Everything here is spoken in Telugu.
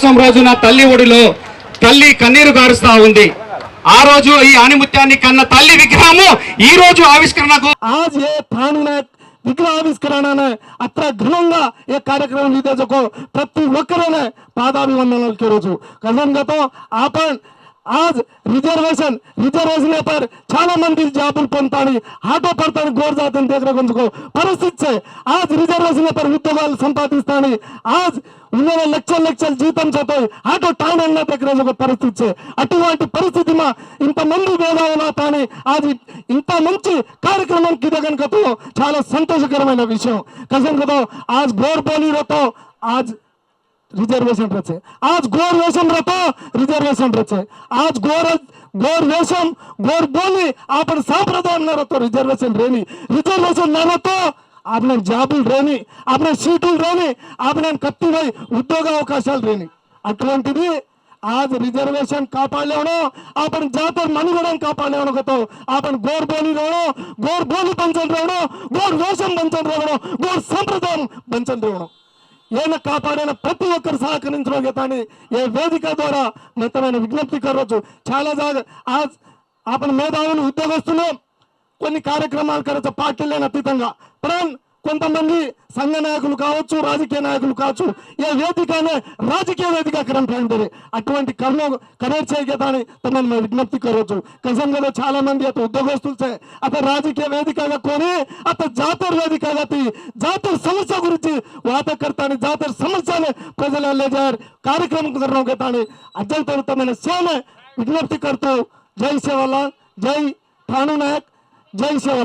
ప్రాణోత్సవం రోజున తల్లి ఒడిలో తల్లి కన్నీరు కారుస్తా ఉంది. ఆ రోజు ఈ ఆణిముత్యాన్ని కన్న తల్లి విగ్రహము ఈ రోజు ఆవిష్కరణకు ఆజ్ ఏ అత్ర ఘనంగా ఏ కార్యక్రమం లీతేజకు ప్రతి ఒక్కరూనే పాదాభివందనలకి రోజు కన్వన్గతో ఆపన్ आज रिजर्वेशन रिजर्वेशन पर చాలా మంది జాబులు పొందుతాను ఆటో పడతాను గోర్జాతను దగ్గరకుంచుకో పరిస్థితి ఆజ్ రిజర్వేషన్ పర్ ఉద్యోగాలు సంపాదిస్తాను ఆజ్ ఉన్న లక్షల లక్షల జీతం చేత ఆటో టౌన్ అన్న దగ్గర ఒక పరిస్థితి అటువంటి పరిస్థితి మా ఇంతమంది మేధావులా కానీ అది ఇంత మంచి కార్యక్రమం కింద కనుకతో చాలా సంతోషకరమైన విషయం కసం కదా ఆజ్ బోర్ బోలీలతో ఆజ్ रिजर्वेशन रचे आज गोर व्यसन राहतो रिझर्वेशन रचे आज गोर गोर व्यसन गोर बोली आपण संप्रदायांना राहतो रिझर्वेशन रेनी रिझर्वेशन न राहतो आपल्या జాబులు రేని आपल्या సీటులు రేని आपल्या కత్తిపై ఉద్యోగ అవకాశాలు రేని అటువంటిది आज रिझर्वेशन कापाल्यावणो आपण जातर मनुगडन कापाल्यावणो कतो आपण गोर बोली रवणो गोर बोली पंचन रवणो गोर वेशन पंचन रवणो गोर संप्रदाय पंचन रवणो నేను కాపాడిన ప్రతి ఒక్కరు సహకరించిన గీతాన్ని ఏ వేదిక ద్వారా మితమైన విజ్ఞప్తి కరవచ్చు చాలా జాగ్రత్త అతని మేధావులు ఉద్యోగస్తులు కొన్ని కార్యక్రమాలు కరవచ్చు పార్టీలు అతీతంగా. ప్రాణ్ संघ नायक राजकीय नायक यह वेद राजकीय विज्ञप्ति चाल मंद अत उद्योगस्थे अत राजकीय वेद अत जातर वेद जातर समस्या वातकर्ता जातर समस्या प्रजार कार्यक्रम करता अजलतम सेम विज्ञप्ति करते जय सेवला जय थानु नायक जय सेवा